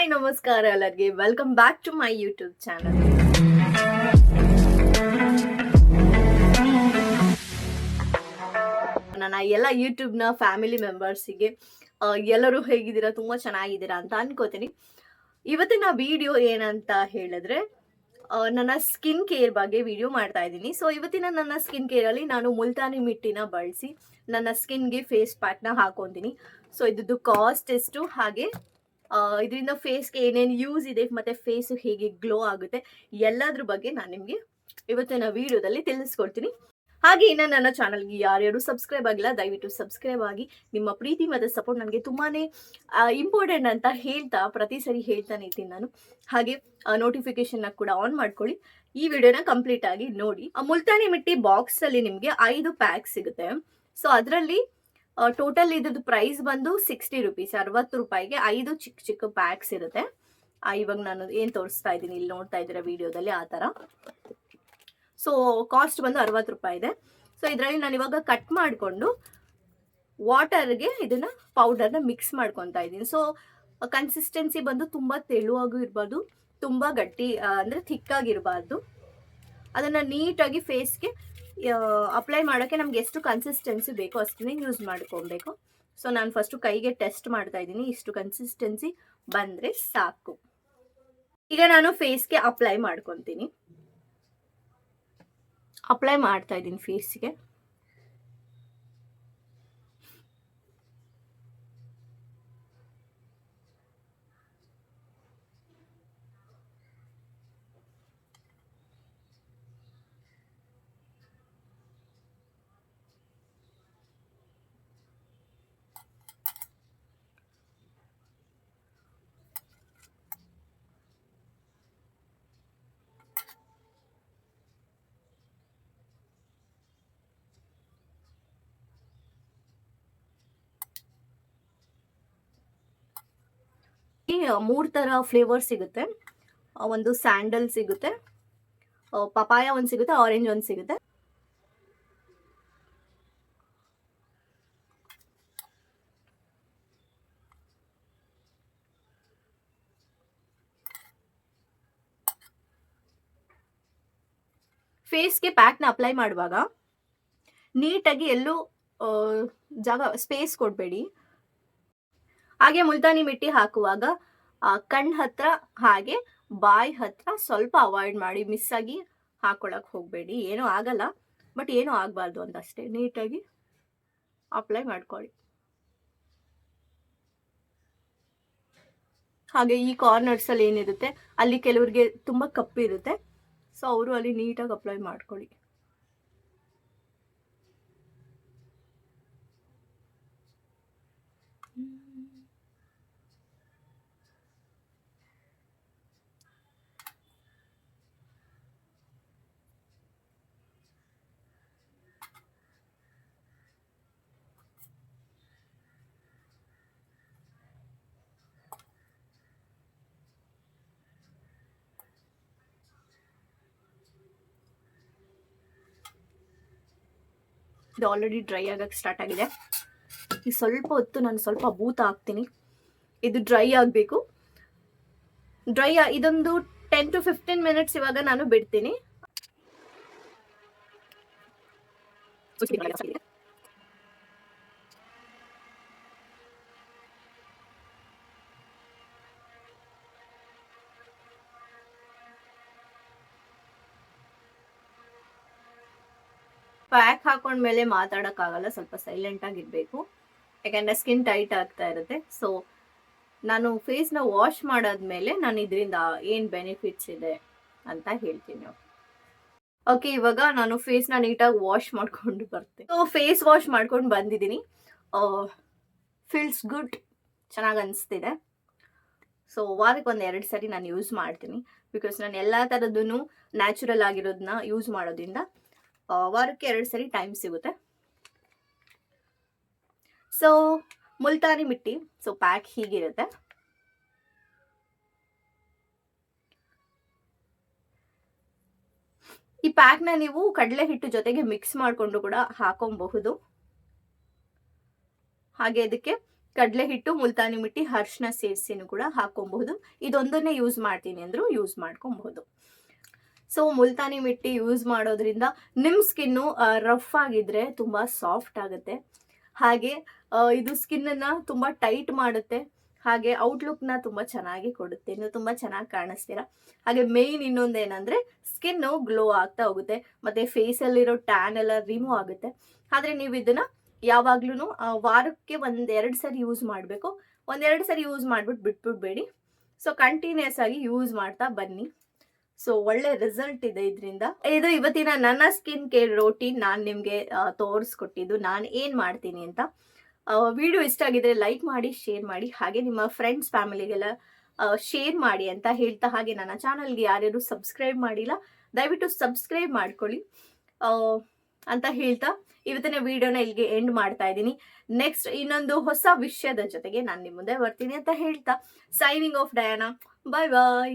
Hi, ನಮಸ್ಕಾರ ಎಲ್ಲರಿಗೆ. Welcome back to my YouTube channel ನನ್ನ ಎಲ್ಲ ಯೂಟ್ಯೂಬ್ನ ಫ್ಯಾಮಿಲಿ ಮೆಂಬರ್ಸಿಗೆ ಎಲ್ಲರೂ ಹೇಗಿದ್ದೀರಾ, ತುಂಬ ಚೆನ್ನಾಗಿದ್ದೀರಾ ಅಂತ ಅನ್ಕೋತೀನಿ. ಇವತ್ತಿನ ವಿಡಿಯೋ ಏನಂತ ಹೇಳಿದ್ರೆ ನನ್ನ ಸ್ಕಿನ್ ಕೇರ್ ಬಗ್ಗೆ ವಿಡಿಯೋ ಮಾಡ್ತಾ ಇದ್ದೀನಿ. ಸೊ ಇವತ್ತಿನ ನನ್ನ ಸ್ಕಿನ್ ಕೇರಲ್ಲಿ ನಾನು ಮುಲ್ತಾನಿ ಮಿಟ್ಟಿನ ಬಳಸಿ, ನನ್ನ ಸ್ಕಿನ್ಗೆ ಫೇಸ್ ಪ್ಯಾಕ್ನ ಹಾಕೊತೀನಿ. ಸೊ ಇದ್ದು ಕಾಸ್ಟ್ ಎಷ್ಟು, ಹಾಗೆ ಇದರಿಂದ ಫೇಸ್ಗೆ ಏನೇನು ಯೂಸ್ ಇದೆ, ಮತ್ತು ಫೇಸು ಹೇಗೆ ಗ್ಲೋ ಆಗುತ್ತೆ, ಎಲ್ಲದ್ರ ಬಗ್ಗೆ ನಾನು ನಿಮಗೆ ಇವತ್ತಿನ ವಿಡಿಯೋದಲ್ಲಿ ತಿಳಿಸ್ಕೊಡ್ತೀನಿ. ಹಾಗೆ ಇನ್ನು ನನ್ನ ಚಾನಲ್ಗೆ ಯಾರ್ಯಾರು ಸಬ್ಸ್ಕ್ರೈಬ್ ಆಗಿಲ್ಲ, ದಯವಿಟ್ಟು ಸಬ್ಸ್ಕ್ರೈಬ್ ಆಗಿ. ನಿಮ್ಮ ಪ್ರೀತಿ ಮತ್ತು ಸಪೋರ್ಟ್ ನನಗೆ ತುಂಬಾ ಇಂಪಾರ್ಟೆಂಟ್ ಅಂತ ಹೇಳ್ತಾ, ಪ್ರತಿ ಸರಿ ಹೇಳ್ತಾನೆ ಇರ್ತೀನಿ ನಾನು. ಹಾಗೆ ನೋಟಿಫಿಕೇಶನ್ನ ಕೂಡ ಆನ್ ಮಾಡ್ಕೊಳ್ಳಿ. ಈ ವಿಡಿಯೋನ ಕಂಪ್ಲೀಟ್ ಆಗಿ ನೋಡಿ. ಮುಲ್ತಾನಿ ಮಿಟ್ಟಿ ಬಾಕ್ಸ್ ಅಲ್ಲಿ ನಿಮಗೆ ಐದು ಪ್ಯಾಕ್ ಸಿಗುತ್ತೆ. ಸೊ ಅದರಲ್ಲಿ ಟೋಟಲ್ ಇದ್ರದ್ದು ಪ್ರೈಸ್ ಬಂದು ಸಿಕ್ಸ್ಟಿ ರುಪೀಸ್ ಅರವತ್ತು ರೂಪಾಯಿಗೆ ಐದು ಚಿಕ್ಕ ಚಿಕ್ಕ ಪ್ಯಾಕ್ಸ್ ಇರುತ್ತೆ. ಇವಾಗ ನಾನು ಏನು ತೋರಿಸ್ತಾ ಇದ್ದೀನಿ, ಇಲ್ಲಿ ನೋಡ್ತಾ ಇದ್ದೀರಾ ವಿಡಿಯೋದಲ್ಲಿ ಆ ಥರ. ಸೊ ಕಾಸ್ಟ್ ಬಂದು ಅರವತ್ತು ರೂಪಾಯಿ ಇದೆ. ಸೊ ಇದರಲ್ಲಿ ನಾನು ಇವಾಗ ಕಟ್ ಮಾಡಿಕೊಂಡು ವಾಟರ್ಗೆ ಇದನ್ನ ಪೌಡರ್ನ ಮಿಕ್ಸ್ ಮಾಡ್ಕೊತಾ ಇದ್ದೀನಿ. ಸೊ ಕನ್ಸಿಸ್ಟೆನ್ಸಿ ಬಂದು ತುಂಬ ತೆಳುವಾಗೂ ಇರಬಾರ್ದು ತುಂಬ ಗಟ್ಟಿ ಅಂದ್ರೆ ಥಿಕ್ಕಾಗಿರಬಾರ್ದು ಅದನ್ನು ನೀಟಾಗಿ ಫೇಸ್ಗೆ ಅಪ್ಲೈ ಮಾಡೋಕ್ಕೆ ನಮ್ಗೆ ಎಷ್ಟು ಕನ್ಸಿಸ್ಟೆನ್ಸಿ ಬೇಕೋ ಅಷ್ಟನ್ನೇ ಯೂಸ್ ಮಾಡ್ಕೊಬೇಕು. ಸೊ ನಾನು ಫಸ್ಟು ಕೈಗೆ ಟೆಸ್ಟ್ ಮಾಡ್ತಾ ಇದ್ದೀನಿ. ಇಷ್ಟು ಕನ್ಸಿಸ್ಟೆನ್ಸಿ ಬಂದರೆ ಸಾಕು. ಈಗ ನಾನು ಫೇಸ್ಗೆ ಅಪ್ಲೈ ಮಾಡ್ಕೊತೀನಿ. ಅಪ್ಲೈ ಮಾಡ್ತಾ ಇದ್ದೀನಿ ಫೇಸ್ಗೆ ಮೂರು ಥರ ಫ್ಲೇವರ್ ಸಿಗುತ್ತೆ. ಒಂದು ಸ್ಯಾಂಡಲ್ ಸಿಗುತ್ತೆ. ಪಪಾಯ ಒಂದು ಸಿಗುತ್ತೆ ಆರೆಂಜ್ ಒಂದು ಸಿಗುತ್ತೆ. ಫೇಸ್ಗೆ ಪ್ಯಾಕ್ನ ಅಪ್ಲೈ ಮಾಡುವಾಗ ನೀಟಾಗಿ ಎಲ್ಲೂ ಜಾಗ ಸ್ಪೇಸ್ ಕೊಡಬೇಡಿ. ಹಾಗೆ ಮುಲ್ತಾನಿ ಮಿಟ್ಟಿ ಹಾಕುವಾಗ ಕಣ್ಣು ಕಣ್ ಹತ್ರ ಹಾಗೆ ಬಾಯಿ ಹತ್ರ ಸ್ವಲ್ಪ ಅವಾಯ್ಡ್ ಮಾಡಿ ಮಿಸ್ ಆಗಿ ಹಾಕೊಳಕ್ ಹೋಗಬೇಡಿ. ಏನೂ ಆಗಲ್ಲ ಬಟ್ ಏನೂ ಆಗಬಾರ್ದು ಅಂತ ಅಷ್ಟೇ ನೀಟಾಗಿ ಅಪ್ಲೈ ಮಾಡ್ಕೊಳ್ಳಿ. ಹಾಗೆ ಈ ಕಾರ್ನರ್ಸಲ್ಲಿ ಏನಿರುತ್ತೆ, ಅಲ್ಲಿ ಕೆಲವರಿಗೆ ತುಂಬ ಕಪ್ಪಿರುತ್ತೆ ಸೊ ಅವರು ಅಲ್ಲಿ ನೀಟಾಗಿ ಅಪ್ಲೈ ಮಾಡ್ಕೊಳ್ಳಿ. ಇದು ಆಲ್ರೆಡಿ ಡ್ರೈ ಆಗಕ್ಕೆ ಸ್ಟಾರ್ಟ್ ಆಗಿದೆ. ಈ ಸ್ವಲ್ಪ ಹೊತ್ತು ನಾನು ಸ್ವಲ್ಪ ಭೂತ ಹಾಕ್ತೀನಿ. ಇದು ಡ್ರೈ ಆಗಬೇಕು. ಡ್ರೈ ಇದೊಂದು ಟೆನ್ ಟು ಫಿಫ್ಟೀನ್ ಮಿನಿಟ್ಸ್ ಇವಾಗ ನಾನು ಬಿಡ್ತೀನಿ. ಪ್ಯಾಕ್ ಹಾಕೊಂಡ್ಮೇಲೆ ಮಾತಾಡೋಕ್ಕಾಗಲ್ಲ, ಸ್ವಲ್ಪ ಸೈಲೆಂಟ್ ಆಗಿರ್ಬೇಕು ಯಾಕಂದ್ರೆ ಸ್ಕಿನ್ ಟೈಟ್ ಆಗ್ತಾ ಇರುತ್ತೆ. ಸೊ ನಾನು ಫೇಸ್ನ ವಾಶ್ ಮಾಡಾದ್ಮೇಲೆ ನಾನು ಇದರಿಂದ ಏನು ಬೆನಿಫಿಟ್ಸ್ ಇದೆ ಅಂತ ಹೇಳ್ತೀನಿ ಓಕೆ ಇವಾಗ ನಾನು ಫೇಸ್ನ ನೀಟಾಗಿ ವಾಶ್ ಮಾಡ್ಕೊಂಡು ಬರ್ತೀನಿ ಸೊ ಫೇಸ್ ವಾಶ್ ಮಾಡ್ಕೊಂಡು ಬಂದಿದ್ದೀನಿ. ಫೀಲ್ಸ್ ಗುಡ್ ಚೆನ್ನಾಗಿ ಅನಿಸ್ತಿದೆ. ಸೊ ವಾರಕ್ಕೆ ಒಂದು ಎರಡು ಸರಿ ನಾನು ಯೂಸ್ ಮಾಡ್ತೀನಿ. ಬಿಕಾಸ್ ನಾನು ಎಲ್ಲ ಥರದ್ದು ನ್ಯಾಚುರಲ್ ಆಗಿರೋದನ್ನ ಯೂಸ್ ಮಾಡೋದ್ರಿಂದ ವಾರಕ್ಕೆ ಎರಡು ಸರಿ ಟೈಮ್ ಸಿಗುತ್ತೆ. So Multani mitti so pack ಹೀಗಿರುತ್ತೆ. ಈ ಪ್ಯಾಕ್ನ ನೀವು ಕಡಲೆ ಹಿಟ್ಟು ಜೊತೆಗೆ ಮಿಕ್ಸ್ ಮಾಡಿಕೊಂಡು ಕೂಡ ಹಾಕೊಬಹುದು. ಹಾಗೆ ಇದಕ್ಕೆ ಕಡಲೆ ಹಿಟ್ಟು ಮುಲ್ತಾನಿ ಮಿಟ್ಟಿ ಹರ್ಷನ ಸೇರಿಸಿನೂ ಕೂಡ ಹಾಕೊಬಹುದು. ಇದೊಂದನ್ನೇ ಯೂಸ್ ಮಾಡ್ತೀನಿ ಅಂದ್ರೂ ಯೂಸ್ ಮಾಡ್ಕೊಬಹುದು. ಸೊ ಮುಲ್ತಾನಿ ಮಿಟ್ಟಿ ಯೂಸ್ ಮಾಡೋದ್ರಿಂದ ನಿಮ್ಮ ಸ್ಕಿನ್ನು ರಫ್ ಆಗಿದ್ರೆ ತುಂಬ ಸಾಫ್ಟ್ ಆಗುತ್ತೆ. ಹಾಗೆ ಇದು ಸ್ಕಿನ್ನನ್ನು ತುಂಬ ಟೈಟ್ ಮಾಡುತ್ತೆ. ಹಾಗೆ ಔಟ್ಲುಕ್ನ ತುಂಬ ಚೆನ್ನಾಗಿ ಕೊಡುತ್ತೆ. ನೀವು ತುಂಬ ಚೆನ್ನಾಗಿ ಕಾಣಿಸ್ತೀರಾ? ಹಾಗೆ ಮೇಯ್ನ್ ಇನ್ನೊಂದು ಏನಂದರೆ ಸ್ಕಿನ್ನು ಗ್ಲೋ ಆಗ್ತಾ ಹೋಗುತ್ತೆ. ಮತ್ತು ಫೇಸಲ್ಲಿರೋ ಟ್ಯಾನ್ ಎಲ್ಲ ರಿಮೂವ್ ಆಗುತ್ತೆ. ಆದರೆ ನೀವು ಇದನ್ನು ಯಾವಾಗ್ಲೂ ವಾರಕ್ಕೆ ಒಂದೆರಡು ಸರಿ ಯೂಸ್ ಮಾಡಬೇಕು. ಒಂದೆರಡು ಸರಿ ಯೂಸ್ ಮಾಡ್ಬಿಟ್ಟು ಬಿಟ್ಬಿಡ್ಬೇಡಿ. ಸೊ ಕಂಟಿನ್ಯೂಸ್ ಆಗಿ ಯೂಸ್ ಮಾಡ್ತಾ ಬನ್ನಿ. ಸೊ ಒಳ್ಳೆ ರಿಸಲ್ಟ್ ಇದೆ ಇದರಿಂದ. ಇದು ಇವತ್ತಿನ ನನ್ನ ಸ್ಕಿನ್ ಕೇರ್ ರೋಟೀನ್ ನಾನು ನಿಮಗೆ ತೋರಿಸ್ಕೊಟ್ಟಿದ್ದು. ನಾನು ಏನು ಮಾಡ್ತೀನಿ ಅಂತ. ವಿಡಿಯೋ ಇಷ್ಟ ಆಗಿದ್ರೆ ಲೈಕ್ ಮಾಡಿ ಶೇರ್ ಮಾಡಿ. ಹಾಗೆ ನಿಮ್ಮ ಫ್ರೆಂಡ್ಸ್ ಫ್ಯಾಮಿಲಿಗೆಲ್ಲ ಶೇರ್ ಮಾಡಿ ಅಂತ ಹೇಳ್ತಾ ಹಾಗೆ ನನ್ನ ಚಾನಲ್ಗೆ ಯಾರ್ಯಾರು ಸಬ್ಸ್ಕ್ರೈಬ್ ಮಾಡಿಲ್ಲ, ದಯವಿಟ್ಟು ಸಬ್ಸ್ಕ್ರೈಬ್ ಮಾಡ್ಕೊಳ್ಳಿ. ಅಂತ ಹೇಳ್ತಾ ಇವತ್ತಿನ ವಿಡಿಯೋನ ಇಲ್ಲಿಗೆ ಎಂಡ್ ಮಾಡ್ತಾ ಇದ್ದೀನಿ. ನೆಕ್ಸ್ಟ್ ಇನ್ನೊಂದು ಹೊಸ ವಿಷಯದ ಜೊತೆಗೆ ನಾನು ನಿಮ್ಮ ಮುಂದೆ ಬರ್ತೀನಿ ಅಂತ ಹೇಳ್ತಾ. Signing off Diana bye bye